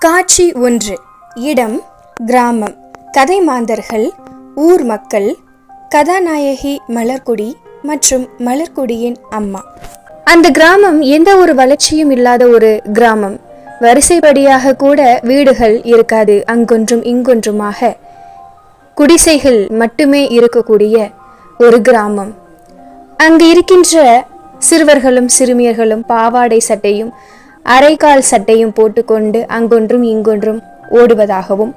காட்சி ஒன்று. இடம் கிராமம். கதை மாந்தர்கள் ஊர் மக்கள் கதாநாயகி மலர்குடி மற்றும் மலர்குடியின் அம்மா. அந்த கிராமம் எந்த ஒரு வளர்ச்சியும் இல்லாத ஒரு கிராமம். வரிசைப்படியாக கூட வீடுகள் இருக்காது அங்கொன்றும் இங்கொன்றுமாக. குடிசைகள் மட்டுமே இருக்கக்கூடிய ஒரு கிராமம். அங்கு இருக்கின்ற சிறுவர்களும் சிறுமியர்களும் பாவாடை சட்டையும் அரைக்கால் சட்டையும் போட்டுக்கொண்டு அங்கொன்றும் இங்கொன்றும் ஓடுவதாகவும்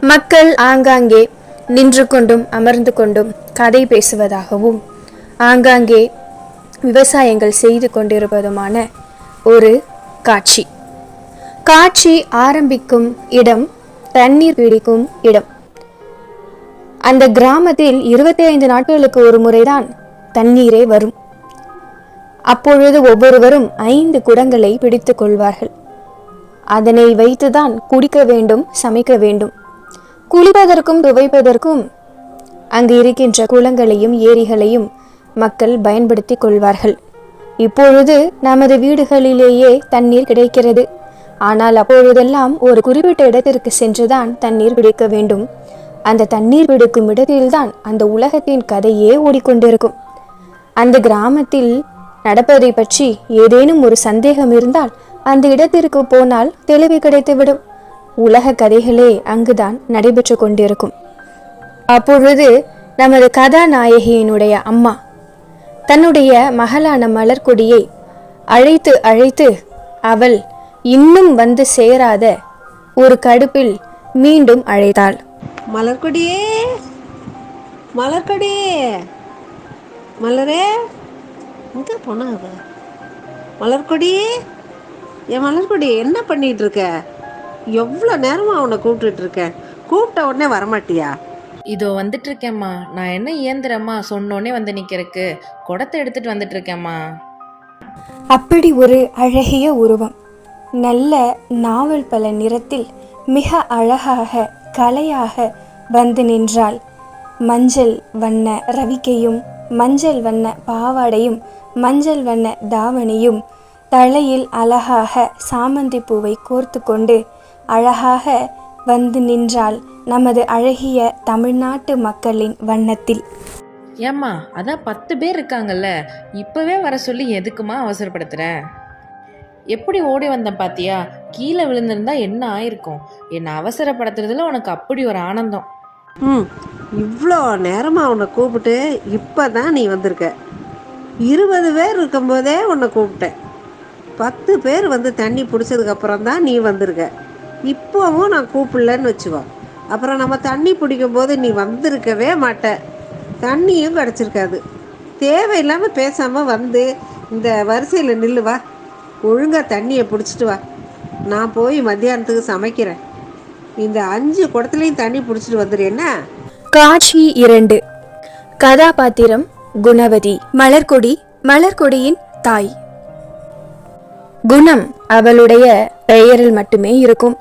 மக்கள் ஆங்காங்கே நின்று கொண்டும் அமர்ந்து கொண்டும் கதை பேசுவதாகவும் ஆங்காங்கே விவசாயங்கள் செய்து கொண்டிருப்பதுமான ஒரு காட்சி. காட்சி ஆரம்பிக்கும் இடம் தண்ணீர் பிடிக்கும் இடம். அந்த கிராமத்தில் இருபத்தி ஐந்து நாட்களுக்கு ஒரு முறைதான் தண்ணீரே வரும். அப்பொழுது ஒவ்வொருவரும் ஐந்து குடங்களை பிடித்து கொள்வார்கள். அதனை வைத்துதான் குடிக்க வேண்டும் சமைக்க வேண்டும். குளிப்பதற்கும் துவைப்பதற்கும் அங்கு இருக்கின்ற குளங்களையும் ஏரிகளையும் மக்கள் பயன்படுத்தி கொள்வார்கள். இப்பொழுது நமது வீடுகளிலேயே தண்ணீர் கிடைக்கிறது. ஆனால் அப்பொழுதெல்லாம் ஒரு குறிப்பிட்ட இடத்திற்கு சென்றுதான் தண்ணீர் பிடிக்க வேண்டும். அந்த தண்ணீர் பிடிக்கும் இடத்தில்தான் அந்த உலகத்தின் கதையே ஓடிக்கொண்டிருக்கும். அந்த கிராமத்தில் நடப்பதை பற்றி ஏதேனும் ஒரு சந்தேகம் இருந்தால் அந்த இடத்திற்கு போனால் தெளிவு கிடைத்துவிடும். உலக கதைகளே அங்குதான் நடைபெற்று கொண்டிருக்கும். அப்பொழுது நமது கதாநாயகியினுடைய அம்மா தன்னுடைய மகளான மலர்கொடியை அழைத்து அழைத்து அவள் இன்னும் வந்து சேராத ஒரு கடுப்பில் மீண்டும் அழைத்தாள். மலர்கொடியே மலர்கொடியே மலரே. எங்கே போனா அவ மலர்கொடியே என் மலர்கொடி என்ன பண்ணிட்டு இருக்க எவ்வளோ நேரமா அவனை கூப்பிட்டுட்டு இருக்கேன் கூப்பிட்ட உடனே வரமாட்டியா? இதோ வந்துட்டு இருக்கேம்மா நான் என்ன இயந்திரம்மா சொன்னோடனே வந்து நிக்கிறதுக்கு? குடத்தை எடுத்துட்டு வந்துட்டு இருக்கேம்மா அப்படி ஒரு அழகிய உருவம். நல்ல நாவல் பல நிறத்தில் மிக அழகாக கலையாக வந்து நின்றாள். மஞ்சள் வண்ண ரவிக்கையும் மஞ்சள் வண்ண பாவாடையும் மஞ்சள் வண்ண தாவணியும் தலையில் அழகாக சாமந்தி பூவை கோர்த்து கொண்டு அழகாக வந்து நின்றாள் நமது அழகிய தமிழ்நாட்டு மக்களின் வண்ணத்தில். ஏம்மா அதான் பத்து பேர் இருக்காங்கல்ல. இப்பவே வர சொல்லி எதுக்குமா அவசரப்படுத்துற? எப்படி ஓடி வந்தேன் பாத்தியா? கீழே விழுந்திருந்தா என்ன ஆயிருக்கும்? என்னை அவசரப்படுத்துறதுல உனக்கு அப்படி ஒரு ஆனந்தம். ம் இவ்வளோ நேரமாக உன்னை கூப்பிட்டு இப்போ தான் நீ வந்திருக்க. இருபது பேர் இருக்கும்போதே உன்னை கூப்பிட்டேன். பத்து பேர் வந்து தண்ணி பிடிச்சதுக்கப்புறம் தான் நீ வந்திருக்க. இப்போவும் நான் கூப்பிடலன்னு வச்சுக்கோ. அப்புறம் நம்ம தண்ணி பிடிக்கும் போது நீ வந்திருக்கவே மாட்ட. தண்ணியும் கிடச்சிருக்காது. தேவையில்லாமல் பேசாமல் வந்து இந்த வரிசையில் நில்லு வா. ஒழுங்காக தண்ணியை பிடிச்சிட்டு வா. நான் போய் மத்தியானத்துக்கு சமைக்கிறேன். இந்த அஞ்சு குடத்துலையும் தண்ணி பிடிச்சிட்டு வந்துடு என்ன? காட்சி இரண்டு. கதாபாத்திரம் குணவதி மலர்கொடி மலர்கொடியின் தாய். குணம் அவளுடைய பெயரில் மட்டுமே இருக்கும்.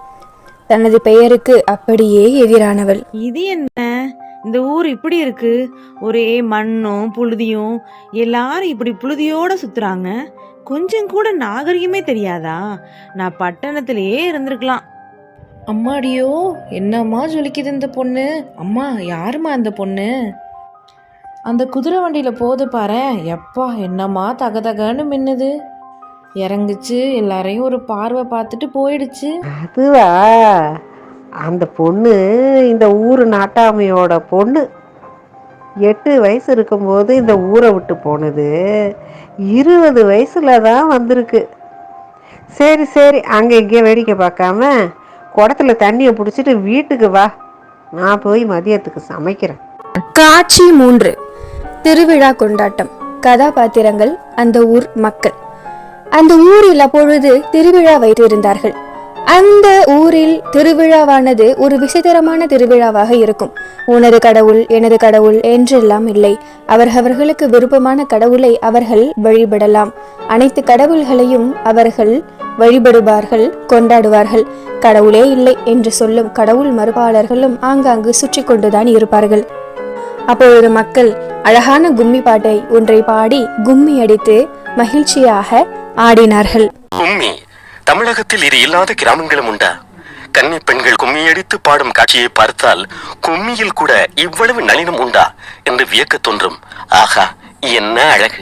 தனது பெயருக்கு அப்படியே எதிரானவள். இது என்ன? இந்த ஊர் இப்படி இருக்கு. ஒரே மண்ணும் புழுதியும் எல்லாரும் இப்படி புழுதியோட சுத்துறாங்க. கொஞ்சம் கூட நாகரிகமே தெரியாதா? நான் பட்டணத்திலேயே இருந்திருக்கலாம். அம்மாடியோ என்னம்மா ஜொலிக்குது இந்த பொண்ணு? அம்மா யாரும்மா அந்த பொண்ணு? அந்த குதிரை வண்டியில் போது பாரு. எப்பா என்னம்மா தகதகன்னு மின்னுது. இறங்குச்சு எல்லாரையும் ஒரு பார்வை பார்த்துட்டு போயிடுச்சு. அதுவா? அந்த பொண்ணு இந்த ஊர் நாட்டாமையோட பொண்ணு. எட்டு வயசு இருக்கும்போது இந்த ஊரை விட்டு போனது. இருபது வயசுல தான் வந்திருக்கு. சரி சரி அங்கே இங்கே வேடிக்கை பார்க்காம குடத்துல தண்ணியை பிடிச்சிட்டு வீட்டுக்கு வா. நான் போய் மதியத்துக்கு சமைக்கிறேன். காட்சி மூன்று. திருவிழா கொண்டாட்டம். கதாபாத்திரங்கள் அந்த ஊர் மக்கள். அந்த ஊரில் அப்பொழுது திருவிழா வைத்திருந்தார்கள். அந்த ஊரில் திருவிழாவானது ஒரு விசித்திரமான திருவிழாவாக இருக்கும். உனது கடவுள் எனது கடவுள் என்றெல்லாம் இல்லை. அவரவர்களுக்கு விருப்பமான கடவுளை அவர்கள் வழிபடலாம். அனைத்து கடவுள்களையும் அவர்கள் வழிபடுவார்கள் கொண்டாடுவார்கள். கடவுளே இல்லை என்று சொல்லும் கடவுள் மறுப்பாளர்களும் ஆங்காங்கு சுற்றி கொண்டுதான் இருப்பார்கள். அப்பொழுது மக்கள் அழகான கும்மி பாட்டை ஒன்றை பாடி கும்மி அடித்து மகிழ்ச்சியாக ஆடினார்கள். கும்மி தமிழகத்தில் இது இல்லாத கிராமங்களும் உண்டா? கன்னி பெண்கள் கும்மியடித்து பாடும் காட்சியை பார்த்தால் கும்மியில் கூட இவ்வளவு நளினம் உண்டா? என்று வியக்க தோன்றும். ஆகா என்ன அழகு!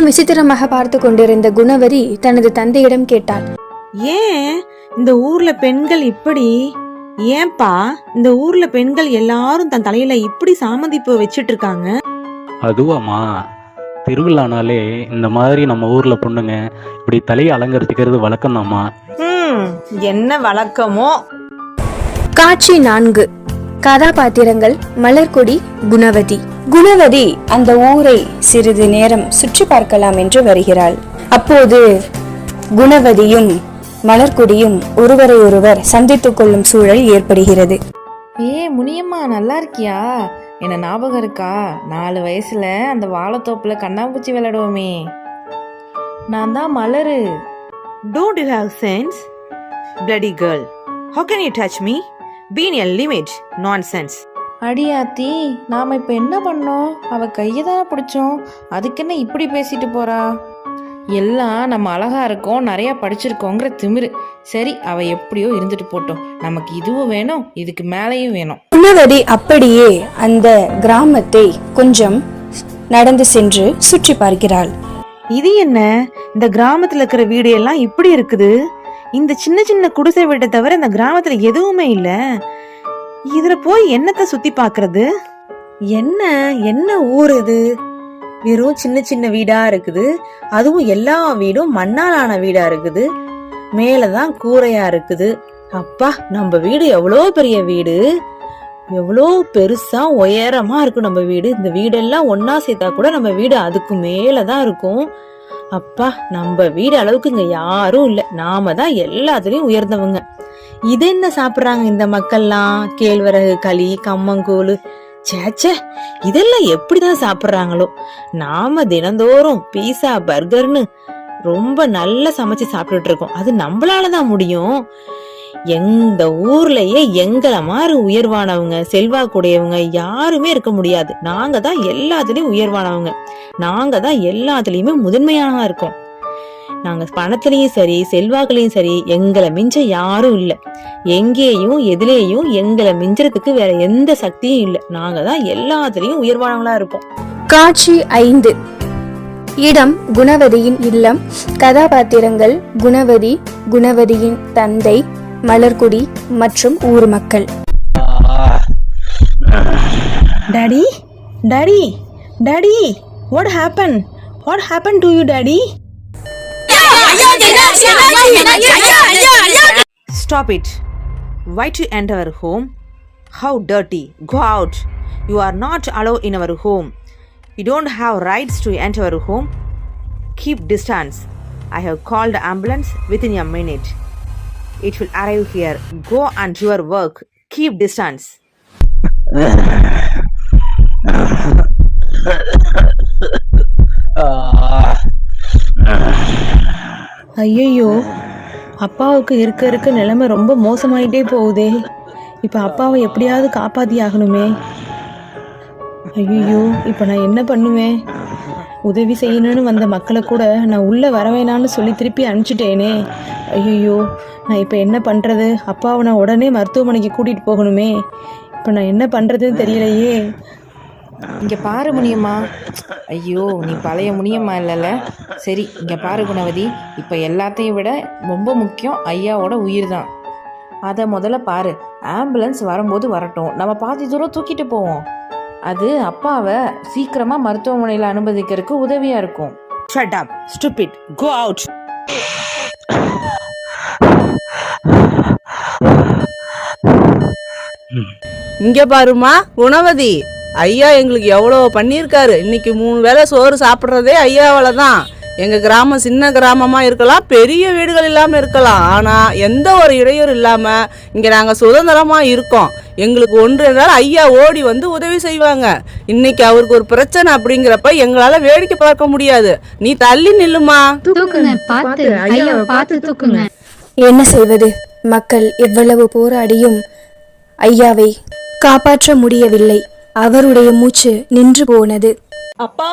எல்லாம் விசித்திரமாக பார்த்து கொண்டிருந்த குணவதி தனது தந்தையிடம் கேட்டாள். ஏன் இந்த ஊர்ல பெண்கள் இப்படி? ஏன்பா இந்த ஊர்ல பெண்கள் எல்லாரும் தன் தலையில இப்படி சாமந்திப்பு வச்சிட்டு இருக்காங்க அதுவாம்மா திருவிழானாலே இந்த மாதிரி நம்ம ஊர்ல பொண்ணுங்க இப்படி தலையை அலங்கரிச்சுக்கிறது வழக்கம்தாம்மா. ஹம், என்ன வழக்கமோ? காட்சி நான்கு. கதாபாத்திரங்கள் மலர்கொடி குணவதி. குணவதி அந்த ஊரை சிறிது நேரம் சுற்றி பார்க்கலாம் என்று வருகிறாள். அப்போது குணவதியும் மலர்கொடியும் ஒருவரை ஒருவர் சந்தித்துக் கொள்ளும் சூழல் ஏற்படுகிறது. ஏ முனியம்மா நல்லா இருக்கியா? என்ன ஞாபகம் இருக்கா? நாலு வயசுல அந்த வாழைத்தோப்புல கண்ணாம்பூச்சி விளையாடுவோமே. நான் தான் மலரு. Don't you have sense bloody girl how can you touch me been a limit nonsense அடியாத்தி நாம இப்ப என்ன பண்ணோம்? அவ கையை தானே பிடிச்சோம். அதுக்கு என்ன இப்படி பேசிட்டு போறா? எல்லாம் நம்ம அழகா இருக்கோம் நிறைய படிச்சிருக்கோங்கிற திமிரு. சரி அவ எப்படியோ இருந்துட்டு போட்டோம். நமக்கு இதுவும் வேணும் இதுக்கு மேலேயும் வேணும். குணவதி அப்படியே அந்த கிராமத்தை கொஞ்சம் நடந்து சென்று சுற்றி பார்க்கிறாள். இது என்ன? இந்த கிராமத்துல இருக்கிற வீடு எல்லாம் இப்படி இருக்குது? இந்த சின்ன சின்ன குடிசை வீட்டை தவிர இந்த கிராமத்துல எதுவுமே இல்ல. இதுல போய் என்னத்த சுத்தி பாக்குறது? என்ன என்ன ஊர் இது? வெறும் சின்ன சின்ன வீடா இருக்குது. அதுவும் எல்லா வீடும் மண்ணால் ஆன வீடா இருக்குது. மேலதான் கூரையா இருக்குது. அப்பா நம்ம வீடு எவ்வளோ பெரிய வீடு? எவ்வளோ பெருசா உயரமா இருக்கும் நம்ம வீடு. இந்த வீடெல்லாம் ஒன்னா சேர்த்தா கூட நம்ம வீடு அதுக்கு மேலதான் இருக்கும். அப்பா நம்ம வீடு அளவுக்கு இங்க யாரும் இல்லை. நாம தான் எல்லாத்துலயும் உயர்ந்தவங்க. இது என்ன சாப்பிடுறாங்க இந்த மக்கள்லாம்? கேழ்வரகு களி கம்மங்கூழ். சேச்சே இதெல்லாம் எப்படிதான் சாப்பிடுறாங்களோ? நாம தினந்தோறும் பீஸா பர்கர்னு ரொம்ப நல்லா சமைச்சு சாப்பிட்டுட்டு இருக்கோம் அது நம்மளால தான் முடியும். எந்த ஊர்லயே எங்களை மாதிரி உயர்வானவங்க செல்வாக்குடையவங்க யாருமே இருக்க முடியாது. நாங்க தான் எல்லாத்துலயும் உயர்வானவங்க. நாங்க தான் எல்லாத்துலயுமே முதன்மையாக இருக்கோம். நாங்க பணத்திலயும் சரி செல்வாக்குலயும் சரி எங்களை மிஞ்ச யாரும் இல்ல. எங்கேயும் எதுலேயும் எங்களை மிஞ்சறதுக்கு வேற எந்த சக்தியும் இல்ல. நாங்க தான் எல்லாத்துலயும் உயர்வானவங்களா இருப்போம். காட்சி ஐந்து. இடம் குணவதியின் இல்லம். கதாபாத்திரங்கள் குணவதி குணவதியின் தந்தை மலர்குடி மற்றும் ஊர் மக்கள். Daddy daddy daddy what happen what happen to you daddy Stop it. Why to enter our home? How dirty. Go out. You are not allowed in our home. You don't have rights to enter our home. Keep distance. I have called ambulance within a minute. It will arrive here. Go and do your work. Keep distance. ஐயையோ அப்பாவுக்கு இருக்க இருக்க நிலைமை ரொம்ப மோசமாயிட்டே போகுதே. இப்போ அப்பாவை எப்படியாவது காப்பாற்றி ஆகணுமே. ஐயோ இப்போ நான் என்ன பண்ணுவேன்? உதவி செய்யணும்னு வந்த மக்களை கூட நான் உள்ளே வரவேணான்னு சொல்லி திருப்பி அனுப்பிச்சிட்டேனே. ஐயோ நான் இப்போ என்ன பண்ணுறது அப்பாவை நான் உடனே மருத்துவமனைக்கு கூட்டிகிட்டு போகணுமே. இப்போ நான் என்ன பண்ணுறதுன்னு தெரியலையே. இங்கே பாரு முனியம்மா. ஐயோ நீ பழைய முனியம்மா இல்லைல்ல சரி இங்கே பாரு குணவதி. இப்போ எல்லாத்தையும் விட ரொம்ப முக்கியம் ஐயாவோட உயிர் தான் அதை முதல்ல பாரு. ஆம்புலன்ஸ் வரும்போது வரட்டும். நம்ம பாதி தூரம் தூக்கிட்டு போவோம். அது அப்பாவை சீக்கிரமாக மருத்துவமனையில் அனுமதிக்கிறதுக்கு உதவியாக இருக்கும். Shut up stupid go out இங்கே பாருமா குணவதி. ஐயா எங்களுக்கு எவ்வளோ பண்ணியிருக்காரு. இன்னைக்கு மூணு வேளை சோறு சாப்பிட்றதே ஐயாவால தான். எங்க கிராமம் சின்ன கிராமமா இருக்கலாம் பெரிய வீடுகள் இல்லாம இருக்கலாம். ஆனா எந்த ஒரு இடையூறு இல்லாம இங்க நாங்க சுதந்திரமா இருக்கோம். எங்களுக்கு ஒன்று என்றால் ஐயா ஓடி வந்து உதவி செய்வாங்க. இன்னைக்கு அவருக்கு ஒரு பிரச்சனை அப்படிங்கிறப்ப எங்களால வேடிக்கை பார்க்க முடியாது. நீ தள்ளி நில்லுமா? தூக்குங்க பார்த்து ஐயா பார்த்து தூக்குங்க. என்ன செய்வது? மக்கள் எவ்வளவு போராடியும் ஐயாவை காப்பாற்ற முடியவில்லை. அவருடைய மூச்சு நின்று போனது. அப்பா!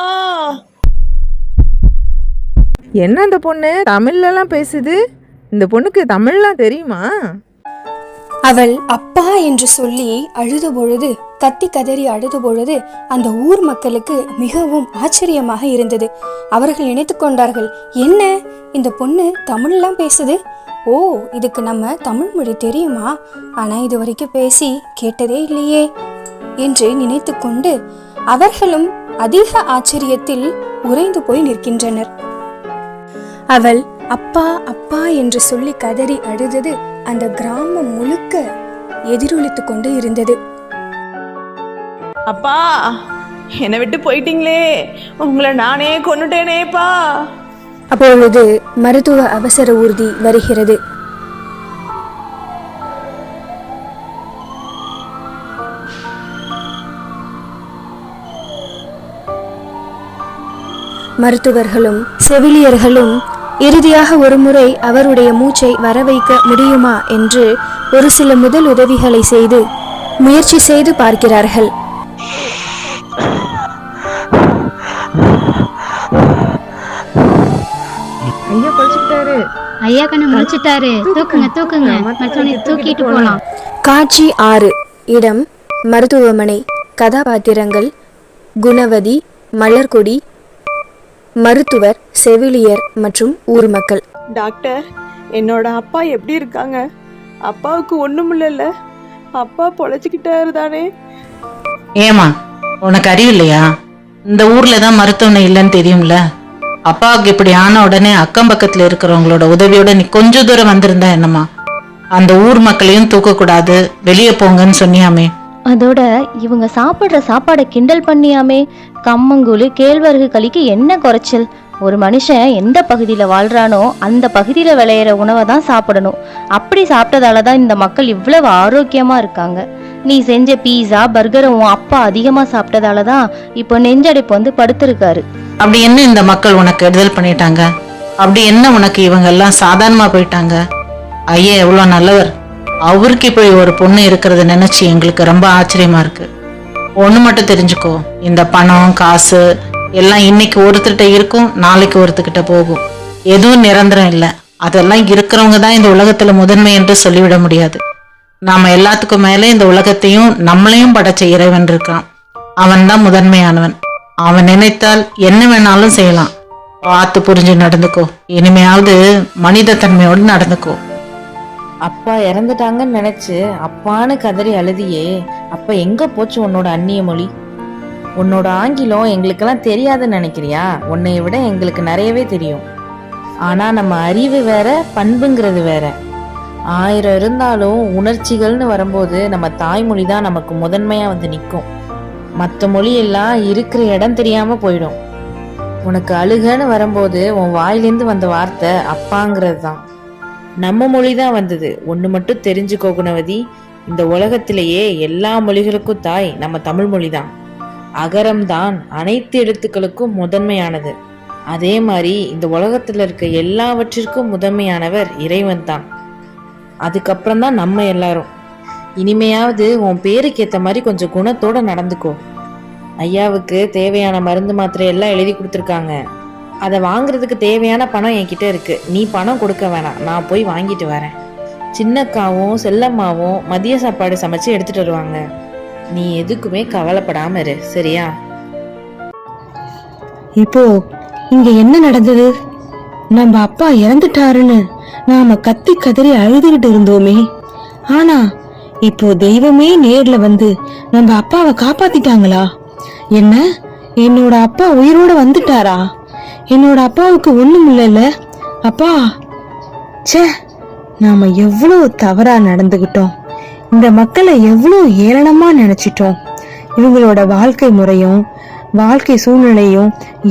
என்ன அந்த பொண்ணு? தமிழ்லலாம் பேசுது. இந்த பொண்ணுக்கு தமிழ்லாம் தெரியுமா? அவள் அப்பா என்று சொல்லி அழுத பொழுது கத்தி கதறி அழுத பொழுது அந்த ஊர் மக்களுக்கு மிகவும் ஆச்சரியமாக இருந்தது. அவர்கள் நினைத்து கொண்டார்கள் என்ன? இந்த பொண்ணு தமிழ்லாம் பேசுது? ஓ இதுக்கு நம்ம தமிழ் மொழி தெரியுமா? ஆனா இது வரைக்கும் பேசி கேட்டதே இல்லையே. என்று நினைத்து கொண்டு அவர்களும் அதிக ஆச்சரியத்தில் உறைந்து போய் நிற்கின்றனர். அவள் அப்பா அப்பா என்று சொல்லி கதறி அழுதது அந்த கிராமம் முழுக்க எதிரொலித்துக் கொண்டு இருந்தது. அப்பா என்னை விட்டு போயிட்டீங்களே. உங்களை நானே கொன்னுட்டேனேப்பா. அப்பொழுது மருத்துவ அவசர ஊர்தி வருகிறது. மருத்துவர்களும் செவிலியர்களும் இறுதியாக ஒருமுறை அவருடைய மூச்சை வரவைக்க முடியுமா என்று ஒரு சில முதல் உதவிகளை செய்து முயற்சி செய்து பார்க்கிறார்கள். ஐயா படிச்சுக்கிட்டாரு ஐயா கண்ணு முடிச்சிட்டாரு தூக்குங்க. தூக்குங்க மற்றவனை தூக்கிட்டு போலாம். காட்சி ஆறு. இடம் மருத்துவமனை கதாபாத்திரங்கள் குணவதி மலர்கொடி மருத்துவர் செவிலியர் மற்றும் ஊர் மக்கள். டாக்டர் என்னோட அப்பா எப்படி இருக்காங்க? அப்பாவுக்கு ஒண்ணும் இல்லைல்ல அப்பா பொழைச்சிக்கிட்டாரு தானே. ஏமா உனக்கு அறிவு இல்லையா? இந்த ஊர்ல தான் மருத்துவமனை இல்லைன்னு தெரியும்ல? அப்பாவுக்கு இப்படி ஆன உடனே அக்கம் பக்கத்துல இருக்கிறவங்களோட உதவியோட நீ கொஞ்ச தூரம் வந்திருந்தா என்னம்மா? அந்த ஊர் மக்களையும் தூக்கக்கூடாது வெளியே போங்கன்னு சொன்னியாமே. அதோட இவங்க சாப்பிடுற சாப்பாடை கிண்டல் பண்ணியாமே. கம்மங்கூழு கேழ்வரகு களிக்கு என்ன குறைச்சல்? ஒரு மனுஷன் எந்த பகுதியில் வாழ்கிறானோ அந்த பகுதியில் விளையிற உணவை தான் சாப்பிடணும். அப்படி சாப்பிட்டதால தான் இந்த மக்கள் இவ்வளவு ஆரோக்கியமாக இருக்காங்க. நீ செஞ்ச பீஸா பர்கரை உன் அப்பா அதிகமாக சாப்பிட்டதால தான் இப்போ நெஞ்சடைப்பு வந்து படுத்திருக்காரு. அப்படி என்ன இந்த மக்கள் உனக்கு கெடுதல் பண்ணிட்டாங்க? அப்படி என்ன உனக்கு இவங்க எல்லாம் சாதாரணமாக போயிட்டாங்க? ஐயா எவ்வளோ நல்லவர். அவருக்கு இப்படி ஒரு பொண்ணு இருக்கிறத நினைச்சு எங்களுக்கு ரொம்ப ஆச்சரியமா இருக்கு. ஒன்று மட்டும் தெரிஞ்சுக்கோ இந்த பணம் காசு எல்லாம் இன்னைக்கு ஒருத்தர்கிட்ட இருக்கும் நாளைக்கு ஒருத்தர்கிட்ட போகும். எதுவும் நிரந்தரம் இல்லை. அதெல்லாம் இருக்கிறவங்க தான் இந்த உலகத்தில் முதன்மை என்று சொல்லிவிட முடியாது. நாம் எல்லாத்துக்கும் மேலே இந்த உலகத்தையும் நம்மளையும் படைச்ச இறைவன் இருக்கான். அவன் தான் முதன்மையானவன். அவன் நினைத்தால் என்ன வேணாலும் செய்யலாம். பார்த்து புரிஞ்சு நடந்துக்கோ. இனிமையாவது மனித தன்மையோடு நடந்துக்கோ. அப்பா இறந்துட்டாங்கன்னு நினைச்சு அப்பான்னு கதறி அழுதியே அப்ப எங்க போச்சு உன்னோட அந்நிய மொழி? உன்னோட ஆங்கிலம் எங்களுக்கெல்லாம் தெரியாதுன்னு நினைக்கிறியா? உன்னை விட எங்களுக்கு நிறையவே தெரியும். ஆனா நம்ம அறிவு வேற பண்புங்கிறது வேற. ஆயிரம் இருந்தாலும் உணர்ச்சிகள்னு வரும்போது நம்ம தாய்மொழி தான் நமக்கு முதன்மையா வந்து நிற்கும் மற்ற மொழியெல்லாம் இருக்கிற இடம் தெரியாம போயிடும். உனக்கு அழுகன்னு வரும்போது உன் வாயிலேருந்து வந்த வார்த்தை அப்பாங்கிறது தான். நம்ம மொழி தான் வந்தது. ஒன்று மட்டும் தெரிஞ்சுக்கோ குணவதி. இந்த உலகத்திலேயே எல்லா மொழிகளுக்கும் தாய் நம்ம தமிழ் மொழி தான். அகரம் தான் அனைத்து எழுத்துக்களுக்கும் முதன்மையானது. அதே மாதிரி இந்த உலகத்தில் இருக்க எல்லாவற்றிற்கும் முதன்மையானவர் இறைவன் தான். அதுக்கப்புறம் தான் நம்ம எல்லாரும். இனிமையாவது உன் பேருக்கு ஏற்ற மாதிரி கொஞ்சம் குணத்தோட நடந்துக்கோ. ஐயாவுக்கு தேவையான மருந்து மாத்திரை எல்லாம் எழுதி கொடுத்துருக்காங்க. அதை வாங்குறதுக்கு தேவையான பணம் என்கிட்ட இருக்கு. நீ பணம் கொடுக்க வேணாம். நான் போய் வாங்கிட்டு வரேன். சின்னக்காவும் செல்லம்மாவும் மதிய சாப்பாடு சமைச்சு எடுத்துட்டு வருவாங்க. நீ எதுக்குமே கவலைப்படாம இரு சரியா? இப்போ இங்க என்ன நடந்தது? நம்ம அப்பா இறந்துட்டாருன்னு நாம கத்தி கதறி அழுதுகிட்டு இருந்தோமே. ஆனா இப்போ தெய்வமே நேர்ல வந்து நம்ம அப்பாவை காப்பாத்திட்டாங்களா? என்ன? என்னோட அப்பா உயிரோட வந்துட்டாரா? என்னோட அப்பாவுக்கு ஒண்ணும் இல்லைல்ல. அப்பா சே நாம எவ்வளவு தவறா நடந்துகிட்டோம். இந்த மக்களை எவ்வளவு ஏளனமா நினைச்சிட்டோம். இவங்களோட வாழ்க்கை முறையும் வாழ்க்கை சூழ்நிலையும்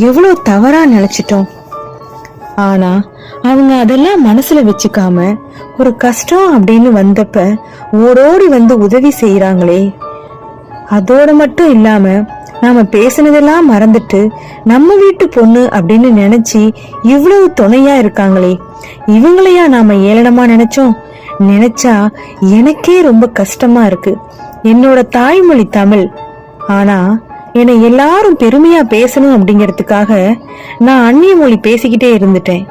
எவ்வளவு தவறா நினைச்சிட்டோம். ஆனா அவங்க அதெல்லாம் மனசுல வச்சுக்காம ஒரு கஷ்டம் அப்படின்னு வந்தப்ப ஓடோடி வந்து உதவி செய்யறாங்களே அதோட மட்டும் இல்லாம நாம பேசினதெல்லாம் மறந்துட்டு நம்ம வீட்டு பொண்ணு அப்படின்னு நினைச்சு இவ்வளவு துணையா இருக்காங்களே. இவங்களையா நாம ஏளனமா நினைச்சோம்? நினைச்சா எனக்கே ரொம்ப கஷ்டமா இருக்கு. என்னோட தாய்மொழி தமிழ். ஆனா என்னை எல்லாரும் பெருமையா பேசணும் அப்படிங்கிறதுக்காக நான் அந்நிய மொழி பேசிக்கிட்டே இருந்துட்டேன்.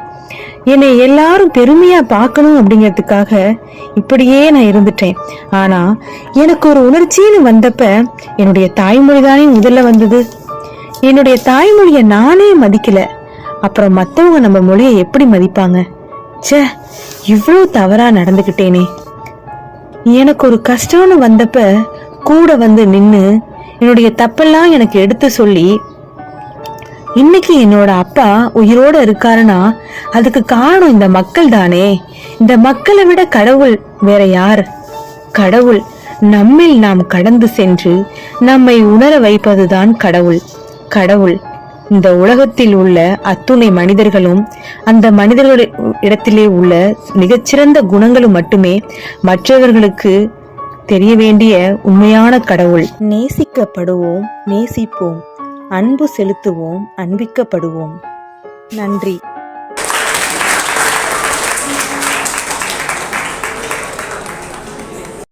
என்னை எல்லாரும் பெருமையா பார்க்கணும் அப்படிங்கிறதுக்காக இப்படியே நான் இருந்துட்டேன். ஆனா எனக்கு ஒரு உணர்ச்சின்னு வந்தப்ப என்னுடைய தாய்மொழி தானே முதல்ல வந்தது? என்னுடைய தாய்மொழியை நானே மதிக்கல. அப்புறம் மத்தவங்க நம்ம மொழியை எப்படி மதிப்பாங்க? சே இவ்வளோ தவறா நடந்துக்கிட்டேனே எனக்கு ஒரு கஷ்டம்னு வந்தப்ப கூட வந்து நின்று என்னுடைய தப்பெல்லாம் எனக்கு எடுத்து சொல்லி இன்னைக்கு என்னோட அப்பா உயிரோட இருக்காருன்னா அதுக்கு காரணம் இந்த மக்கள் தானே. இந்த மக்களை விட கடவுள் வேற யார்? கடவுள் நம்மில் நாம் கடந்து சென்று நம்மை உணர வைப்பதுதான் கடவுள். கடவுள் இந்த உலகத்தில் உள்ள அத்துணை மனிதர்களும் அந்த மனிதர்கள் இடத்திலே உள்ள மிகச்சிறந்த குணங்களும் மட்டுமே மற்றவர்களுக்கு தெரிய வேண்டிய உண்மையான கடவுள். நேசிக்கப்படுவோம் நேசிப்போம். அன்பு செலுத்துவோம் அன்பிக்கப்படுவோம். நன்றி.